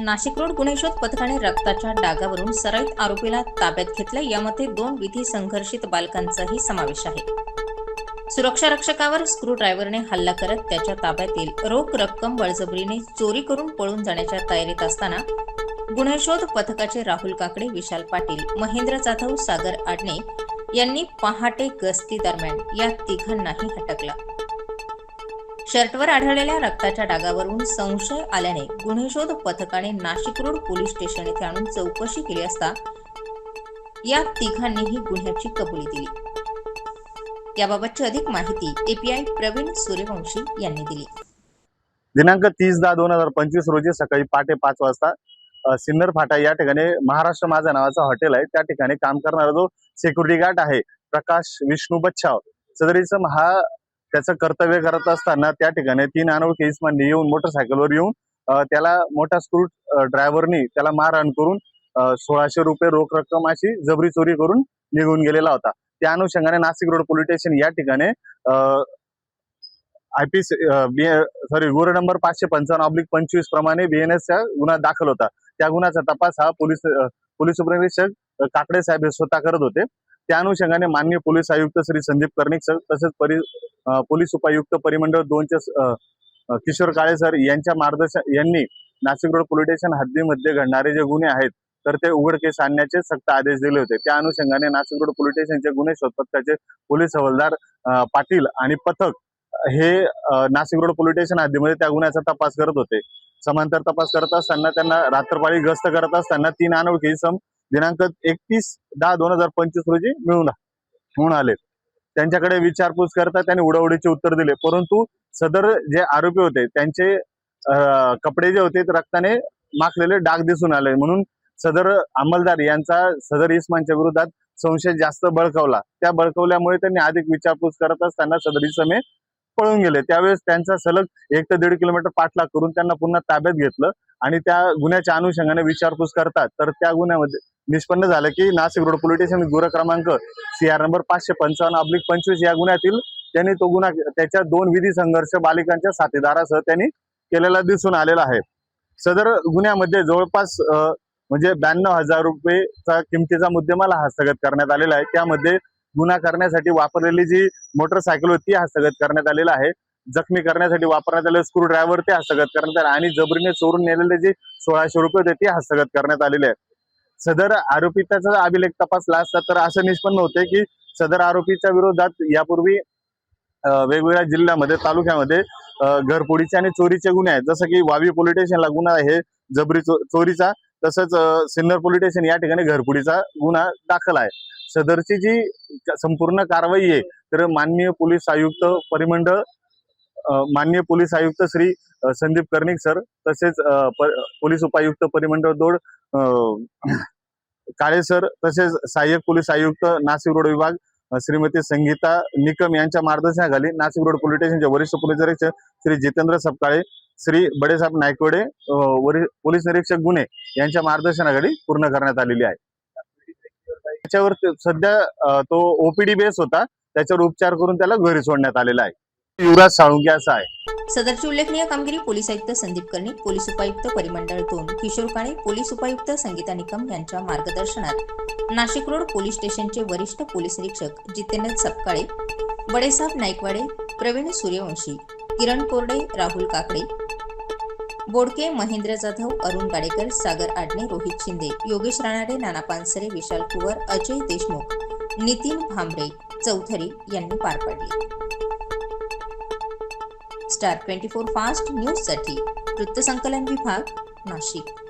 Nashik road गुन्हे शोध पथकाने रक्ताच्या डागावरून सराईत आरोपीला ताब्यात घेतलं यामध्ये दोन विधी संघर्षित बालकांचाही समावेश आहे. सुरक्षा रक्षकावर स्क्रू ड्रायव्हरने हल्ला करत त्याच्या ताब्यातील रोख रक्कम बळजबरीने चोरी करून पळून जाण्याच्या तयारीत असताना गुन्हे शोध पथकाचे राहुल काकडे विशाल पाटील महेंद्र जाधव सागर आडणे यांनी पहाटे गस्ती दरम्यान या तिघांनाही हटकलं शर्टवर आढळलेल्या रक्ताच्या डागावरून संशय आल्याने गुन्हे शोध पथकाने नाशिक रोड पोलीस स्टेशन येथे आणून चौकशी केली असता या तिघांनीही गुन्ह्याची कबुली दिली. याबाबतची अधिक माहिती एपीआय प्रवीण सूर्यवंशी यांनी दिली. दिनांक तीस दहा दोन हजार पंचवीस रोजी सकाळी पहाटे पाच वाजता सिन्नर फाटा या ठिकाणी महाराष्ट्र माझा नावाचं हॉटेल आहे. त्या ठिकाणी काम करणारा जो सिक्युरिटी गार्ड आहे प्रकाश विष्णू बच्छाव सदरीचं हा त्याचं कर्तव्य करत असताना त्या ठिकाणी तीन अनोळखी इसमांनी येऊन मोटरसायकलवर येऊन त्याला मोठा स्क्रू ड्रायव्हरनी त्याला मारहाण करून सोळाशे रुपये रोख रक्कम अशी जबरी चोरी करून निघून गेलेला होता. त्या अनुषंगाने नाशिक रोड पोलीस स्टेशन या ठिकाणी आय पी सॉरी गुन्हा नंबर पाचशे पंचावन्न ऑब्लिक पंचवीस प्रमाणे बीएनएसचा गुन्हा दाखल होता. त्या गुन्ह्याचा तपास हा पोलीस पोलीस उपनिरीक्षक काकडे साहेब हे स्वतः करत होते. त्या अनुषंगाने माननीय पोलीस आयुक्त श्री संदीप कर्णिक सर तसेच परि पोलीस उपायुक्त परिमंडळ दोनचे किशोर काळे सर यांच्या मार्गदर्शन यांनी नाशिक रोड पोलीस स्टेशन हद्दीमध्ये घडणारे जे गुन्हे आहेत तर ते उघडकीस आणण्याचे सक्त आदेश दिले होते. त्या अनुषंगाने नाशिक रोड पोलीस स्टेशनचे गुन्हे शोध पथकाचे पोलीस हवालदार पाटील आणि पथक हे नाशिक रोड पोलीस स्टेशन हद्दीमध्ये त्या गुन्ह्याचा तपास करत होते. समांतर तपास करत असताना त्यांना रात्रपाळी गस्त करत असताना तीन अनोळखी सम दिनांक एकतीस दहा दोन हजार पंचवीस रोजी मिळून मिळून आले. त्यांच्याकडे विचारपूस करता त्यांनी उडवडीचे उत्तर दिले. परंतु सदर जे आरोपी होते त्यांचे कपडे जे होते ते रक्ताने माखलेले डाग दिसून आले. म्हणून सदर अंमलदार यांचा सदर इस्मानच्या विरोधात संशय जास्त बळकावला. त्या बळकवल्यामुळे त्यांनी अधिक विचारपूस करत त्यांना सदर इसमे पळून गेले. त्यावेळेस त्यांचा सलग एक ते दीड किलोमीटर पाठलाग करून त्यांना पुन्हा ताब्यात घेतलं आणि त्या गुन्ह्याच्या अनुषंगाने विचारपूस करतात. तर त्या गुन्ह्यामध्ये निष्पन्न झालं की नाशिक रोड पोलीस स्टेशन गुन्हा क्रमांक सी आर नंबर पाचशे पंचावन्न अब्लिक पंचवीस या गुन्ह्यातील त्यांनी तो गुन्हा त्याच्या दोन विधी संघर्ष बालिकांच्या साथीदारासह त्यांनी केलेला दिसून आलेला आहे. सदर गुन्ह्यामध्ये जवळपास म्हणजे ब्याण्णव हजार रुपयेचा किमतीचा मुद्देमाल हस्तगत करण्यात आलेला आहे. त्यामध्ये गुन्हा करण्यासाठी वापरलेली जी मोटरसायकल होती ती हस्तगत करण्यात आलेला आहे. जखमी करण्यासाठी वापरण्यात आलेले स्क्रू ड्रायव्हर ते हस्तगत करण्यात आले आणि जबरीने चोरून नेलेले जे सोळाशे रुपये होते ते हस्तगत करण्यात आलेले आहे. सदर आरोपिताचा अभिलेख तपासला असता तर असं निष्पन्न होते की सदर आरोपीच्या विरोधात यापूर्वी वेगवेगळ्या जिल्ह्यामध्ये तालुक्यामध्ये घरपोडीचे आणि चोरीचे गुन्हे आहेत. जसं की वावी पोलीस स्टेशनला गुन्हा आहे जबरी चो- चोरीचा तसंच सिन्नर पोलीस स्टेशन या ठिकाणी घरपुडीचा गुन्हा दाखल आहे. सदरची जी संपूर्ण कारवाई आहे तर माननीय पोलीस आयुक्त परिमंडळ माननीय पोलीस आयुक्त श्री संदीप कर्णिक सर तसेच पोलीस उपायुक्त परिमंडळ दोड अ, काळे सर तसेच सहाय्यक पोलीस आयुक्त नाशिक रोड विभाग श्रीमती संगीता निकम यांच्या मार्गदर्शनाखाली नाशिक रोड पोलीस स्टेशनचे वरिष्ठ पोलीस निरीक्षक श्री जितेंद्र सपकाळे श्री बडेसाहेब नायकवडे पोलीस निरीक्षक गुन्हे यांच्या मार्गदर्शनाखाली पूर्ण करण्यात आलेली आहे. त्याच्यावर सध्या तो ओपीडी बेस होता त्याच्यावर उपचार करून त्याला घरी सोडण्यात आलेला आहे. युवराज साळुंके असा आहे. सदरची उल्लेखनीय कामगिरी पोलीस आयुक्त संदीप कर्णिक पोलीस उपायुक्त परिमंडळ दोन किशोर काणे पोलीस उपायुक्त संगीता निकम यांच्या मार्गदर्शनात. नाशिक रोड पोलीस स्टेशनचे वरिष्ठ पोलीस निरीक्षक जितेंद्र सपकाळे बडेसाहेब नाईकवाडे प्रवीण सूर्यवंशी किरण कोरडे राहुल काकडे बोडके महेंद्र जाधव अरुण गाडेकर सागर आडणे रोहित शिंदे योगेश राणाडे नाना पानसरे विशाल कुवर अजय देशमुख नितीन भांबरे चौधरी यांनी पार पाडली. स्टार ट्वेंटी फोर फास्ट न्यूजसाठी वृत्तसंकलन विभाग नाशिक.